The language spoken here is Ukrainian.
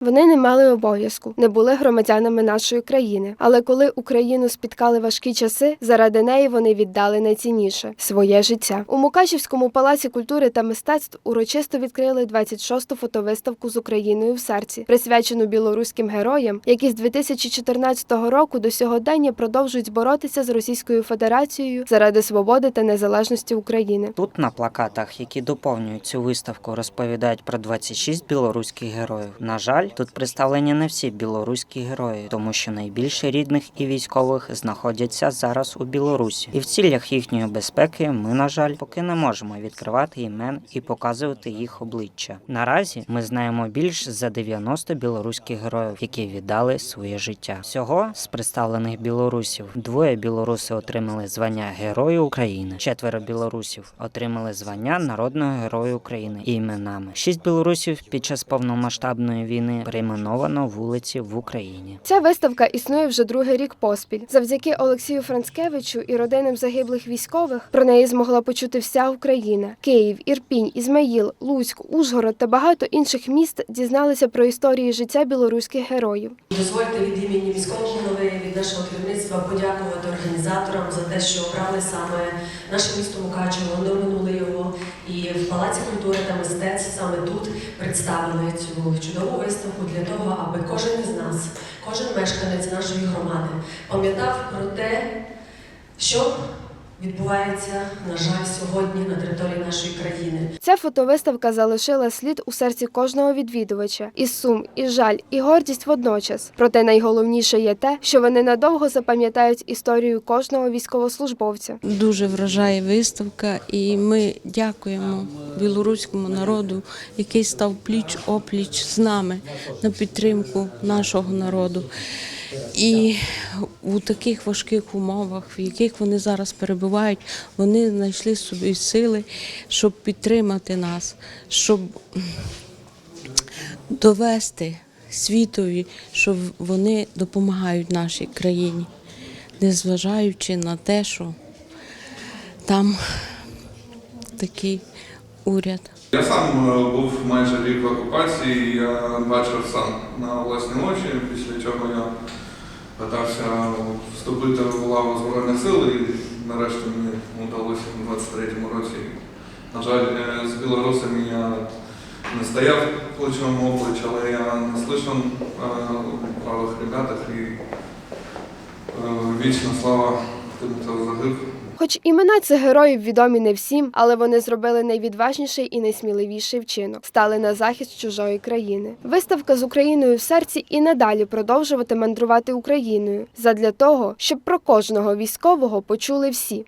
Вони не мали обов'язку, не були громадянами нашої країни. Але коли Україну спіткали важкі часи, заради неї вони віддали найцінніше своє життя. У Мукачівському палаці культури та мистецтв урочисто відкрили 26-ту фотовиставку з Україною в серці, присвячену білоруським героям, які з 2014 року до сьогодення продовжують боротися з Російською Федерацією заради свободи та незалежності України. Тут на плакатах, які доповнюють цю виставку, розповідають про 26 білоруських героїв. На жаль, тут представлені не всі білоруські герої, тому що найбільше рідних і військових знаходяться зараз у Білорусі. І в цілях їхньої безпеки ми, на жаль, поки не можемо відкривати імен і показувати їх обличчя. Наразі ми знаємо більш за 90 білоруських героїв, які віддали своє життя. Всього з представлених білорусів двоє білоруси отримали звання Герою України, четверо білорусів отримали звання народного героя України і іменами. Шість білорусів під час повномасштабної війни перейменовано вулиці в Україні. Ця виставка існує вже другий рік поспіль. Завдяки Олексію Францкевичу і родинам загиблих військових про неї змогла почути вся Україна. Київ, Ірпінь, Ізмаїл, Луцьк, Ужгород та багато інших міст дізналися про історії життя білоруських героїв. Дозвольте від імені міського голови, від нашого керівництва подякувати організаторам за те, що обрали саме наше місто Мукачево, номинули його. І в Палаці культури та мистецтв саме тут представили цю чудову виставку для того, аби кожен із нас, кожен мешканець нашої громади пам'ятав про те, що відбувається, на жаль, сьогодні на території нашої країни. Ця фотовиставка залишила слід у серці кожного відвідувача і сум, і жаль, і гордість водночас. Проте найголовніше є те, що вони надовго запам'ятають історію кожного військовослужбовця. Дуже вражає виставка, і ми дякуємо білоруському народу, який став пліч опліч з нами на підтримку нашого народу. І у таких важких умовах, в яких вони зараз перебувають, вони знайшли собі сили, щоб підтримати нас, щоб довести світові, що вони допомагають нашій країні, незважаючи на те, що там такий уряд. Я сам е, був майже рік в окупації, я бачив сам на власні очі, після чого я питався вступити в лаву Збройних сил і нарешті мені вдалося у 23-му році. На жаль, е, з білорусами я не стояв плечом оплеч, але я наслышан е, у правих ребятах і е, вічна слава. Хоч імена цих героїв відомі не всім, але вони зробили найвідважніший і найсміливіший вчинок, стали на захист чужої країни. Виставка з Україною в серці і надалі продовжувати мандрувати Україною задля того, щоб про кожного військового почули всі.